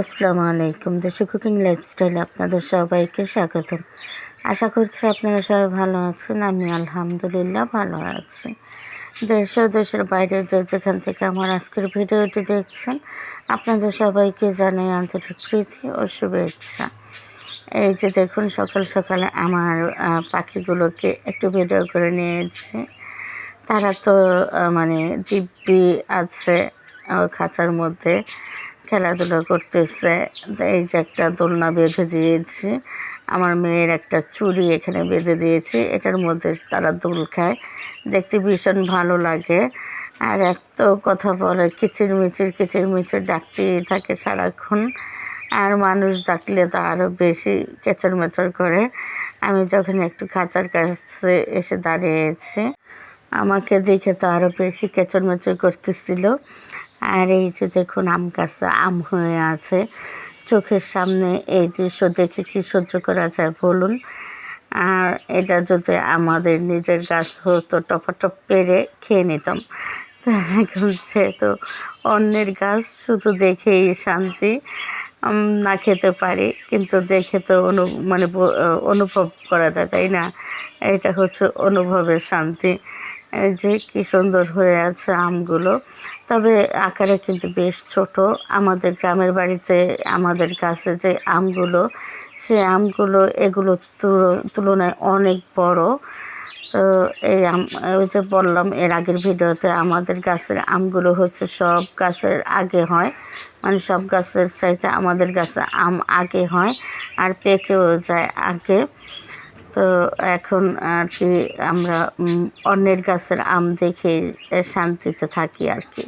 আসসালামু আলাইকুম। দেশে কুকিং লাইফস্টাইলে আপনাদের সবাইকে স্বাগতম। আশা করছি আপনারা সবাই ভালো আছেন, আমি আলহামদুলিল্লাহ ভালো আছি। দেশ ও দেশের বাইরে যে যেখান থেকে আমার আজকের ভিডিওটি দেখছেন, আপনাদের সবাইকে জানাই আন্তরিক প্রীতি ও শুভেচ্ছা। এই যে দেখুন, সকাল সকালে আমার পাখিগুলোকে একটু ভিডিও করে নিয়েছি। তারা তো মানে দিব্যি আছে খাঁচার মধ্যে। খেলাধুলা করতেছে। এই যে একটা দোলনা বেঁধে দিয়েছি। আমার মেয়ের একটা চুড়ি এখানে বেঁধে দিয়েছি। এটার মধ্যে তারা দোল খায়। দেখতে ভীষণ ভালো লাগে। আর এক তো কথা বলে কিচির মিচির কিচির মিচির ডাকতেই থাকে সারাক্ষণ। আর মানুষ ডাকলে তো আরও বেশি কেচর মেচর করে। আমি যখন একটু খাঁচার কাছে এসে দাঁড়িয়েছি, আমাকে দেখে তো আরও বেশি কেচর মেচর করতেছিল। আর এই যে দেখুন আম গাছে, আম হয়ে আছে। চোখের সামনে এই দৃশ্য দেখে কি সহ্য করা যায় বলুন? আর এটা যদি আমাদের নিজের গাছ হতো, টপাটপ পেরে খেয়ে নিতাম। এখন যেহেতু অন্যের গাছ, শুধু দেখেই শান্তি না খেতে পারি, কিন্তু দেখে তো অনু মানে অনুভব করা যায়, তাই না? এটা হচ্ছে অনুভবের শান্তি। যে কি সুন্দর হয়ে আছে আমগুলো। তবে আকারে কিন্তু বেশ ছোট। আমাদের গ্রামের বাড়িতে আমাদের কাছে যে আমগুলো সে আমগুলো এগুলো তুলনায় অনেক বড়। তো এই আম, ওই যে বললাম, এর আগের ভিডিওতে আমাদের গাছের আমগুলো হচ্ছে সব গাছের আগে হয়। মানে সব গাছের চাইতে আমাদের গাছে আম আগে হয় আর পেকেও যায় আগে। তো এখন আর কি আমরা অন্যের গাছের আম দেখে শান্তিতে থাকি আর কি।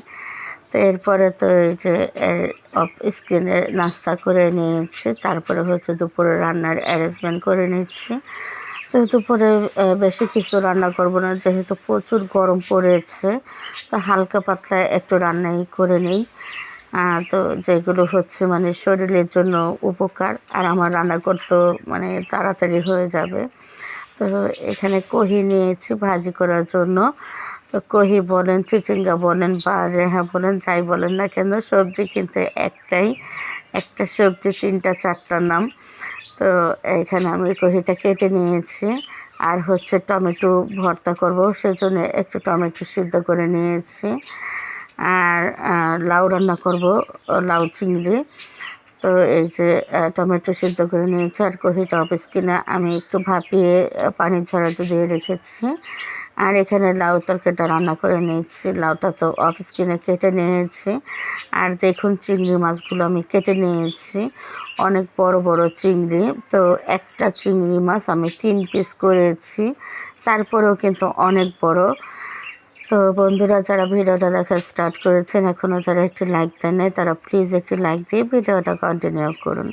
তো এরপরে তো এই যে স্কিনে নাস্তা করে নিয়েছি, তারপরে হচ্ছে দুপুরে রান্নার অ্যারেঞ্জমেন্ট করে নিচ্ছি। তো দুপুরে বেশি কিছু রান্না করব না, যেহেতু প্রচুর গরম পড়েছে, তো হালকা পাতলা একটু রান্নাই করে নিই। তো যেগুলো হচ্ছে মানে শরীরের জন্য উপকার, আর আমার রান্না করতেও মানে তাড়াতাড়ি হয়ে যাবে। তো এখানে কহি নিয়েছি ভাজি করার জন্য। কহি বলেন, চিচিঙ্গা বলেন বা রেহা বলেন, যাই বলেন না কেন, সবজি কিন্তু একটাই। একটা সবজি, তিনটা, চারটা নাম। তো এখানে আমি কহিটা কেটে নিয়েছি। আর হচ্ছে টমেটো ভর্তা করব, সেজন্য একটু টমেটো সিদ্ধ করে নিয়েছি। আর লাউ রান্না করব, লাউ চিংড়ি। তো এই যে টমেটো সিদ্ধ করে নিয়েছি। আর কহিটা অফিস কিনা আমি একটু ভাপিয়ে পানি ঝরাতে দিয়ে রেখেছি। আর এখানে লাউ তরকারিটা রান্না করে নিয়েছি। লাউটা তো অফিস কিনে কেটে নিয়েছি। আর দেখুন চিংড়ি মাছগুলো আমি কেটে নিয়েছি। অনেক বড় বড় চিংড়ি। তো একটা চিংড়ি মাছ আমি তিন পিস করেছি। তারপরেও কিন্তু অনেক বড়। তো বন্ধুরা, যারা ভিডিওটা দেখা স্টার্ট করেছেন এখনও যারা একটি লাইক দেন তারা প্লিজ একটি লাইক দিয়ে ভিডিওটা কন্টিনিউ করুন।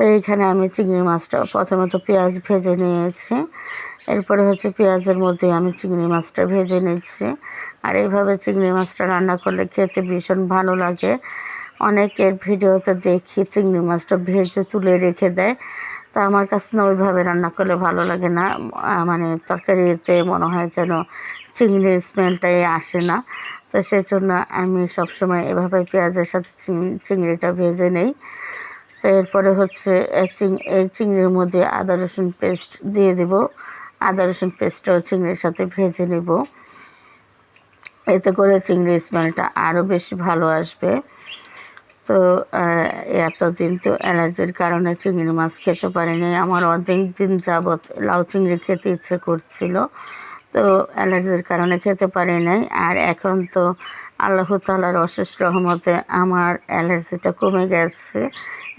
তো এইখানে আমি চিংড়ি মাছটা প্রথমত পেঁয়াজ ভেজে নিয়েছি। এরপরে হচ্ছে পেঁয়াজের মধ্যে আমি চিংড়ি মাছটা ভেজে নিচ্ছি। আর এইভাবে চিংড়ি মাছটা রান্না করলে খেতে ভীষণ ভালো লাগে। অনেকের ভিডিওতে দেখি চিংড়ি মাছটা ভেজে তুলে রেখে দেয়। তো আমার কাছে না ওইভাবে রান্না করলে ভালো লাগে না। মানে তরকারিতে মনে হয় যেন চিংড়ির স্মেলটাই আসে না। তো সেই জন্য আমি সবসময় এভাবে পেঁয়াজের সাথে চিংড়িটা ভেজে নেই। এরপরে হচ্ছে চিং- চিংড়ির মধ্যে আদা, রসুন পেস্ট দিয়ে দেব। আদা, রসুন পেস্টটাও চিংড়ির সাথে ভেজে নেব। এতে করে চিংড়ির স্মেলটা আরও বেশি ভালো আসবে। তো এতদিন তো অ্যালার্জির কারণে চিংড়ি মাছ খেতে পারিনি। আমার অনেক দিন যাবৎ লাউ চিংড়ি খেতে ইচ্ছে করছিল। তো, অ্যালার্জির কারণে খেতে পারি নাই। আর এখন তো আল্লাহ তালার অশেষ রহমতে আমার অ্যালার্জিটা কমে গেছে।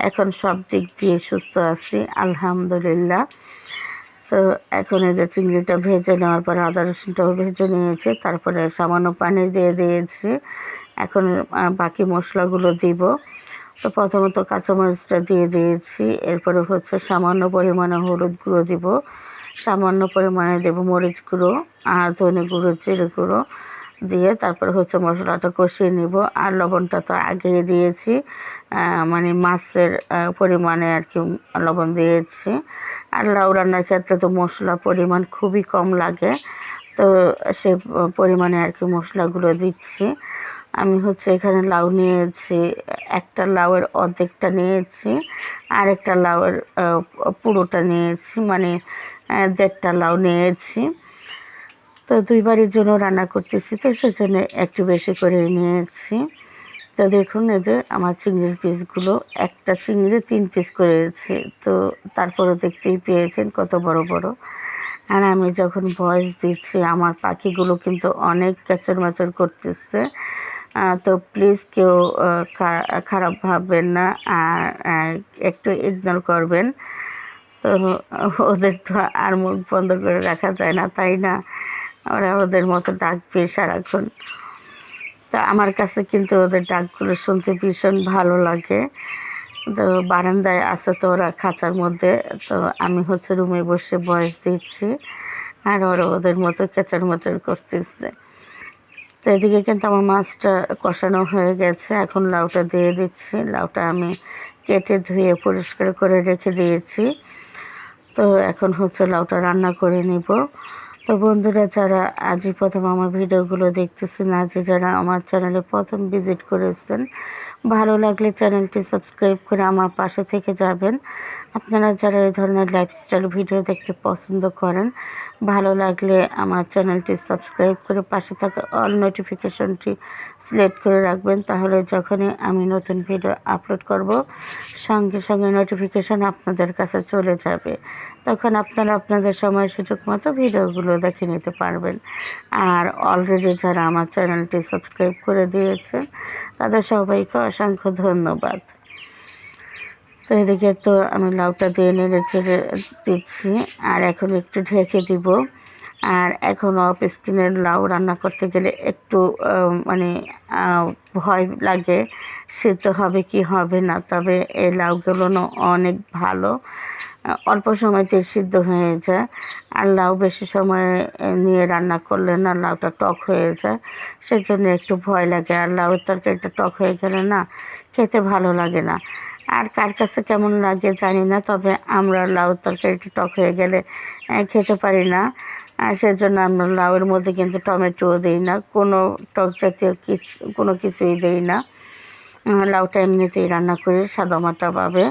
এখন সব দিক দিয়ে সুস্থ আছি, আলহামদুলিল্লাহ। তো এখন এই যে চিংড়িটা ভেজে নেওয়ার পরে আদা রসুনটাও ভেজে নিয়েছি, তারপরে সামান্য পানি দিয়ে দিয়েছি। এখন বাকি মশলাগুলো দিব। তো প্রথমত কাঁচামরিচটা দিয়ে দিয়েছি, এরপরে হচ্ছে সামান্য পরিমাণে হলুদ গুঁড়ো দিব। সামান্য পরিমাণে দেব মরিচ গুঁড়ো আর ধনে গুঁড়ো, জিরে গুঁড়ো। দিয়ে তারপরে হচ্ছে মশলাটা কষিয়ে নিব। আর লবণটা তো আগেই দিয়েছি। মানে মাছের পরিমাণে আর কি লবণ দিয়েছি। আর লাউ রান্নার ক্ষেত্রে তো মশলার পরিমাণ খুবই কম লাগে। তো সে পরিমাণে আর কি মশলাগুলো দিচ্ছি। আমি হচ্ছে এখানে লাউ নিয়েছি, একটা লাউয়ের অর্ধেকটা নিয়েছি আর একটা লাউয়ের পুরোটা নিয়েছি। মানে দেড়টা লাউ নিয়েছি। তো দুইবারের জন্য রান্না করতেছি, তো সেজন্য একটু বেশি করে নিয়েছি। তো দেখুন, এই যে আমার চিংড়ির পিসগুলো, একটা চিংড়ি তিন পিস করেছি, তো তারপরে দেখতেই পেয়েছেন কত বড় বড়। আর আমি যখন ভয়েস দিচ্ছি, আমার পাখিগুলো কিন্তু অনেক ক্যাচর ম্যাচর করতেছে তো প্লিজ কেউ খারাপ ভাববেন না, আর একটু ইগনোর করবেন। তো ওদের তো আর মুখ বন্ধ করে রাখা যায় না, তাই না? ওরা ওদের মতো ডাকবে সারাক্ষণ। তো আমার কাছে কিন্তু ওদের ডাকগুলো শুনতে ভীষণ ভালো লাগে। তো বারান্দায় আছে তো ওরা খাঁচার মধ্যে। তো আমি হচ্ছে রুমে বসে বয়স দিচ্ছি আর ওরা ওদের মতো কেচার মোচার করতেছে। তো এদিকে কিন্তু আমার মাছটা কষানো হয়ে গেছে। এখন লাউটা দিয়ে দিচ্ছি। লাউটা আমি কেটে ধুয়ে পরিষ্কার করে রেখে দিয়েছি। তো এখন হচ্ছে লাউটা রান্না করে নিব। তো বন্ধুরা, যারা আজই প্রথম আমার ভিডিওগুলো দেখতেছেন, আজই যারা আমার চ্যানেলে প্রথম ভিজিট করেছেন, ভালো লাগলে চ্যানেলটি সাবস্ক্রাইব করে আমার পাশে থেকে যাবেন। আপনারা যারা এই ধরনের লাইফস্টাইল ভিডিও দেখতে পছন্দ করেন, ভালো লাগলে আমার চ্যানেলটি সাবস্ক্রাইব করে পাশে থাকা অল নোটিফিকেশনটি সিলেক্ট করে রাখবেন। তাহলে যখনই আমি নতুন ভিডিও আপলোড করব, সঙ্গে সঙ্গে নোটিফিকেশন আপনাদের কাছে চলে যাবে। তখন আপনারা আপনাদের সময় সুযোগ মতো ভিডিওগুলো দেখে নিতে পারবেন। আর অলরেডি যারা আমার চ্যানেলটি সাবস্ক্রাইব করে দিয়েছেন, তাদের সবাইকে অসংখ্য ধন্যবাদ। তো এদিকে তো আমি লাউটা দিয়ে নেড়ে চেড়ে দিচ্ছি। আর এখন একটু ঢেকে দিব। আর এখন অফ স্ক্রিনের লাউ রান্না করতে গেলে একটু মানে ভয় লাগে। সিদ্ধ হবে কি হবে না, তবে এই লাউগুলো অনেক ভালো। অল্প সময়তে সিদ্ধ হয়ে যায়। আর লাউ বেশি সময় নিয়ে রান্না করলে না লাউটা টক হয়ে যায়। সেজন্য একটু ভয় লাগে। আর লাউয়ের তরকারিটা টক হয়ে গেলে না খেতে ভালো লাগে না। আর কার কাছে কেমন লাগে জানি না, তবে আমরা লাউ তরকারিটা টক হয়ে গেলে খেতে পারি না। আর সেজন্য আমরা লাউয়ের মধ্যে কিন্তু টমেটোও দিই না, কোনো টক জাতীয় কিছু, কোনো কিছুই দিই না। লাউটা এমনিতেই রান্না করি সাদামাটাভাবে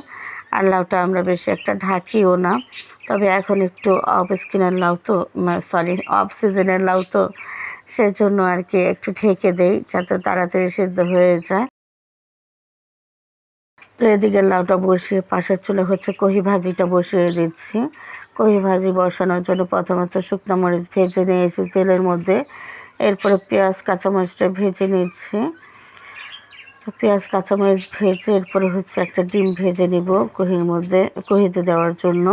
আর লাউটা আমরা বেশি একটা ঢাকিও না, তবে এখন একটু অফ স্কিনের লাউ তো সরি অফ সিজনের লাউ তো, সেজন্য আর কি একটু ঢেকে দেই, যাতে তাড়াতাড়ি সিদ্ধ হয়ে যায়। তো এদিকে লাউটা বসিয়ে পাশের চুলে হচ্ছে কহি ভাজিটা বসিয়ে দিচ্ছি। কহি ভাজি বসানোর জন্য প্রথমত শুকনো মরিচ ভেজে নিয়েছি তেলের মধ্যে। এরপরে পেঁয়াজ, কাঁচামরিচটা ভেজে নিচ্ছি। তো পেঁয়াজ, কাঁচামরিচ ভেজে এরপরে হচ্ছে একটা ডিম ভেজে নিব কহির মধ্যে, কহিতে দেওয়ার জন্য।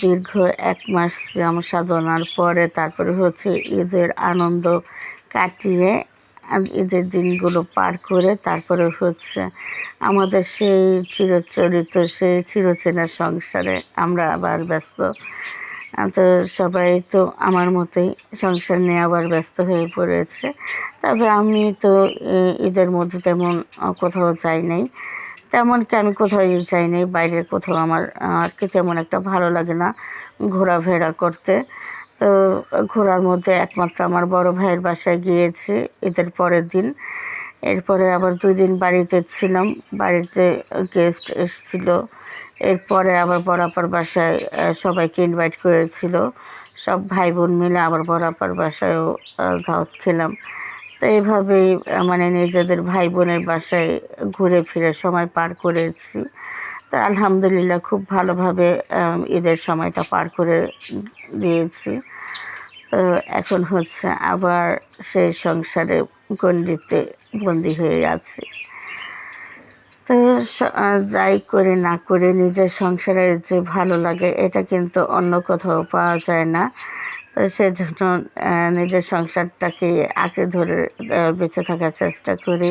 দীর্ঘ এক মাস আমার সাধনার পরে তারপরে হচ্ছে ঈদের আনন্দ কাটিয়ে ঈদের দিনগুলো পার করে তারপরে হচ্ছে আমাদের সেই চিরচরিত, সেই চিরচেনা সংসারে আমরা আবার ব্যস্ত। তো সবাই তো আমার মতোই সংসার নিয়ে আবার ব্যস্ত হয়ে পড়েছে। তবে আমি তো ঈদের মধ্যে তেমন কোথাও যাই নাই। তেমন কি আমি কোথাও যাই নাই বাইরে কোথাও আমার আর কি তেমন একটা ভালো লাগে না ঘোরাফেরা করতে। তো ঘোরার মধ্যে একমাত্র আমার বড় ভাইয়ের বাসায় গিয়েছি, ঈদের পরের দিন। এরপরে আবার দুই দিন বাড়িতে ছিলাম, বাড়িতে গেস্ট এসেছিল। এরপরে আবার বরাপার বাসায় সবাইকে ইনভাইট করেছিল। সব ভাই বোন মিলে আবার বরাপার বাসায়ও দাওয়াত খেলাম। তো এইভাবেই মানে নিজেদের ভাই বোনের বাসায় ঘুরে ফিরে সময় পার করেছি। তো আলহামদুলিল্লাহ খুব ভালোভাবে ঈদের সময়টা পার করে দিয়েছি। তো এখন হচ্ছে আবার সেই সংসারে গণ্ডিতে বন্দি হয়ে আছি। তো যাই করে না করে নিজের সংসারে যে ভালো লাগে, এটা কিন্তু অন্য কোথাও পাওয়া যায় না। তো সেজন্য নিজের সংসারটাকে আঁকড়ে ধরে বেঁচে থাকার চেষ্টা করি।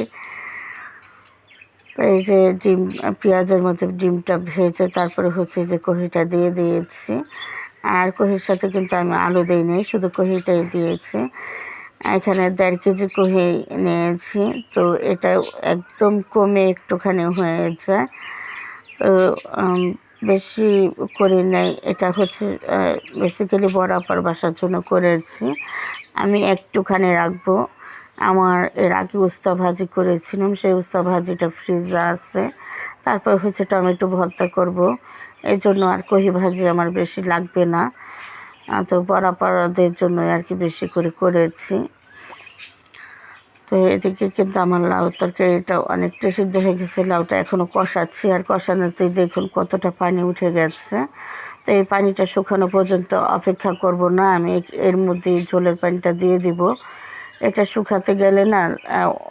এই যে ডিম, পেঁয়াজের মধ্যে ডিমটা ভেজে তারপরে হচ্ছে যে কহিটা দিয়ে দিয়েছি। আর কহির সাথে কিন্তু আমি আলু দিই দিইনি শুধু কহিটাই দিয়েছি। এখানে দেড় কেজি কহি নিয়েছি, তো এটা একদম কমে একটুখানি হয়ে যায়। তো বেশি করি নাই, এটা হচ্ছে বেসিক্যালি আপার বাসার জন্য করেছি। আমি একটুখানি রাখব। আমার এর আগে উস্তা ভাজি করেছিলাম, সেই উস্তা ভাজিটা ফ্রিজে আছে। তারপর হচ্ছে টমেটো ভর্তা করব। এই জন্য আর কহি ভাজি আমার বেশি লাগবে না। তো বড়াপাড়াদের জন্য আর কি বেশি করে করেছি। তো এদিকে কিন্তু আমার লাউ তরকারিটা অনেকটা সিদ্ধ হয়ে গেছে। লাউটা এখনও কষাচ্ছি আর কষানোতেই দেখুন কতটা পানি উঠে গেছে। তো এই পানিটা শুকানো পর্যন্ত অপেক্ষা করব না, আমি এর মধ্যে ঝোলের পানিটা দিয়ে দিব। এটা শুকাতে গেলে না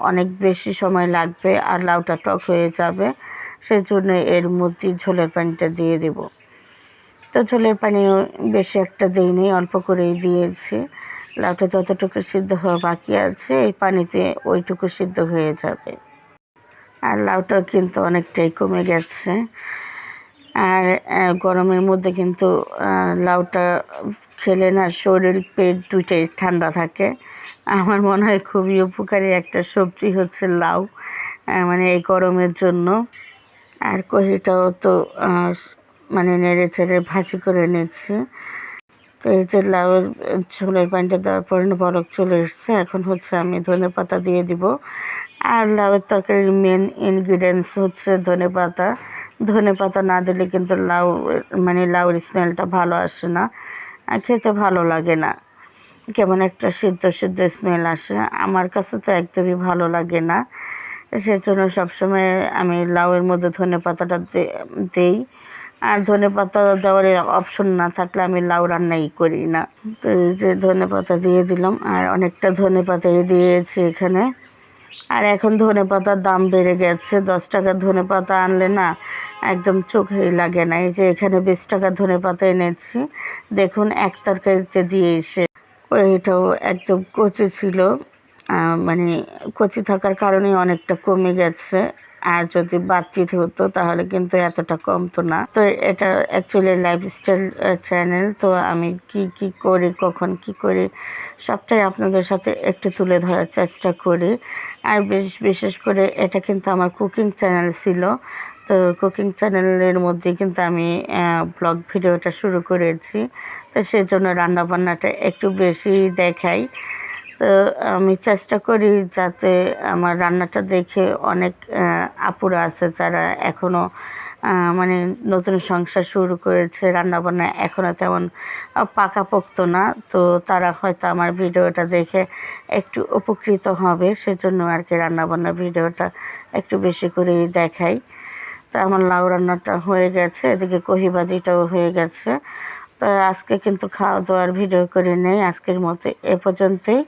অনেক বেশি সময় লাগবে আর লাউটা টক হয়ে যাবে। সেই জন্য এর মধ্যে ঝোলের পানিটা দিয়ে দেব। তো ঝোলের পানিও বেশি একটা দিইনি, অল্প করেই দিয়েছি। লাউটা যতটুকু সিদ্ধ হওয়া বাকি আছে, এই পানিতে ওইটুকু সিদ্ধ হয়ে যাবে। আর লাউটা কিন্তু অনেকটাই কমে গেছে। আর গরমের মধ্যে কিন্তু লাউটা খেলে না, শরীর, পেট দুইটাই ঠান্ডা থাকে। আমার মনে হয় খুবই উপকারী একটা সবজি হচ্ছে লাউ মানে এই গরমের জন্য। আর কহিটাও তো মানে নেড়ে চেড়ে ভাজি করে নিচ্ছি। তো এই যে লাউয়ের, ঝোলের পানিটা দেওয়ার পরে না বরফ চলে এসছে। এখন হচ্ছে আমি ধনে পাতা দিয়ে দিব। আর লাউয়ের তরকারির মেন ইনগ্রিডিয়েন্টস হচ্ছে ধনে পাতা। ধনে পাতা না দিলে কিন্তু লাউ মানে লাউয়ের স্মেলটা ভালো আসে না। আর খেতে ভালো লাগে না। কেমন একটা সিদ্ধ সিদ্ধ স্মেল আসে। আমার কাছে তো একদমই ভালো লাগে না। সেই সেজন্য সবসময় আমি লাউয়ের মধ্যে ধনে পাতাটা দেই। আর ধনে পাতা দেওয়ার অপশন না থাকলে আমি লাউ রান্নাই করি না। তো এই যে ধনে পাতা দিয়ে দিলাম। আর অনেকটা ধনে পাতাই দিয়েছি এখানে। আর এখন ধনে পাতার দাম বেড়ে গেছে। দশ টাকার ধনে পাতা আনলে না একদম চোখেই লাগে না। এই যে এখানে বিশ টাকার ধনে পাতা এনেছি। দেখুন, এক তরকারিতে দিয়ে এসে ওইটাও একদম কচি ছিল। মানে কচি থাকার কারণে অনেকটা কমে গেছে। আর যদি বাতচিত হতো তাহলে কিন্তু এতটা কমতো না। তো এটা অ্যাকচুয়ালি লাইফস্টাইল চ্যানেল তো আমি কি কি করি, কখন কি করি, সবটাই আপনাদের সাথে একটু তুলে ধরার চেষ্টা করি। আর বেশ, বিশেষ করে এটা কিন্তু আমার কুকিং চ্যানেল ছিল। তো কুকিং চ্যানেলের মধ্যে কিন্তু আমি ব্লগ ভিডিওটা শুরু করেছি। তো সেই জন্য রান্নাবান্নাটা একটু বেশি দেখাই। তো আমি চেষ্টা করি যাতে আমার রান্নাটা দেখে অনেক আপুরা আছে যারা এখনও মানে নতুন সংসার শুরু করেছে, রান্নাবান্না এখনও তেমন পাকাপোক্ত না। তো তারা হয়তো আমার ভিডিওটা দেখে একটু উপকৃত হবে, সেজন্য আর কি রান্নাবান্নার ভিডিওটা একটু বেশি করেই দেখাই। তো আমার লাউ রান্নাটা হয়ে গেছে, এদিকে কহি ভাজিটাও হয়ে গেছে। তো আজকে কিন্তু খাওয়া দাওয়ার ভিডিও করে নেই। আজকের মতো এ পর্যন্তই।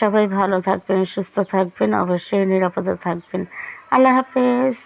সবাই ভালো থাকবেন, সুস্থ থাকবেন, অবশ্যই নিরাপদে থাকবেন। আল্লাহ হাফেজ।